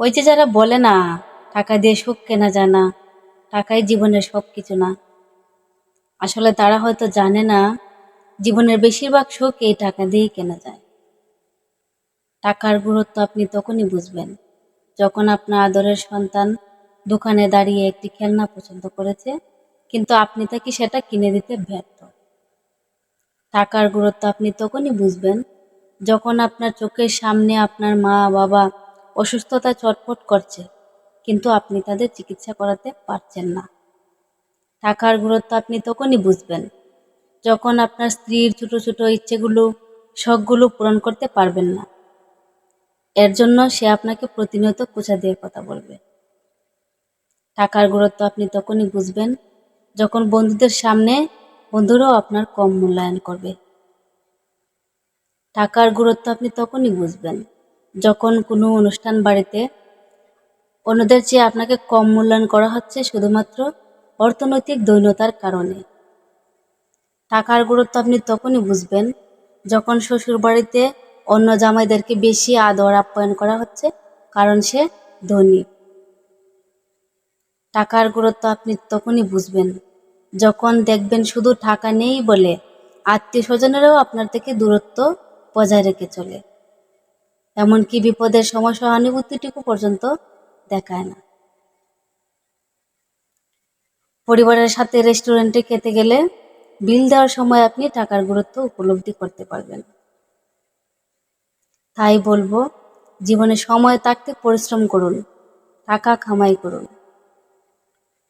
ওই যে যারা বলে না, টাকা দিয়ে সুখ কেনা যায় না, টাকাই জীবনের সব কিছু না। আসলে তারা হয়তো জানে না, জীবনের বেশিরভাগ সুখ এই টাকা দিয়েই কেনা যায়। টাকার গুরুত্ব আপনি তখনই বুঝবেন, যখন আপনার আদরের সন্তান দোকানে দাঁড়িয়ে একটি খেলনা পছন্দ করেছে, কিন্তু আপনি তাকে সেটা কিনে দিতে ব্যর্থ। টাকার গুরুত্ব আপনি তখনই বুঝবেন, যখন আপনার চোখের সামনে আপনার মা, বাবা অসুস্থতা চটপট করছে, কিন্তু আপনি তাদের চিকিৎসা করাতে পারছেন না। টাকার গুরুত্ব আপনি তখনই বুঝবেন, যখন আপনার স্ত্রীর ছোট ছোট ইচ্ছেগুলো, শখগুলো পূরণ করতে পারবেন না। এর জন্য সে আপনাকে প্রতিনিয়ত কুচা দিয়ে কথা বলবে। টাকার গুরুত্ব আপনি তখনই বুঝবেন, যখন বন্ধুদের সামনে বন্ধুরাও আপনার কম মূল্যায়ন করবে। টাকার গুরুত্ব আপনি তখনই বুঝবেন। যখন কোনো অনুষ্ঠান বাড়িতে, অন্যদের চেয়ে আপনাকে কম মূল্যায়ন করা হচ্ছে শুধুমাত্র অর্থনৈতিক দৈন্যতার কারণে। টাকার গুরুত্ব আপনি তখনই বুঝবেন যখন শ্বশুর বাড়িতে অন্য জামাইদেরকে বেশি আদর আপ্যায়ন করা হচ্ছে, কারণ সে ধনী। টাকার গুরুত্ব আপনি তখনই বুঝবেন যখন দেখবেন শুধু টাকা নেই বলে আত্মীয় স্বজনেরাও আপনার থেকে দূরত্ব বজায় রেখে চলে। এমনকি বিপদের সময় সহানুভূতিটুকু পর্যন্ত দেখায় না। পরিবারের সাথে রেস্টুরেন্টে খেতে গেলে বিল দেওয়ার সময় আপনি টাকার গুরুত্ব উপলব্ধি করতে পারবেন। তাই বলব, জীবনে সময় থাকতে পরিশ্রম করুন, টাকা কামাই করুন।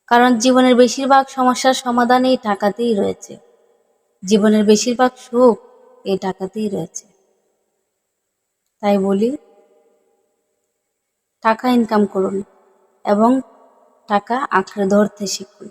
কারণ জীবনের বেশিরভাগ সমস্যার সমাধান এই টাকাতেই রয়েছে। জীবনের বেশিরভাগ সুখ এই টাকাতেই রয়েছে। তাই বলি টাকা ইনকাম করুন এবং টাকা আঁকড়ে ধরতে শিখুন।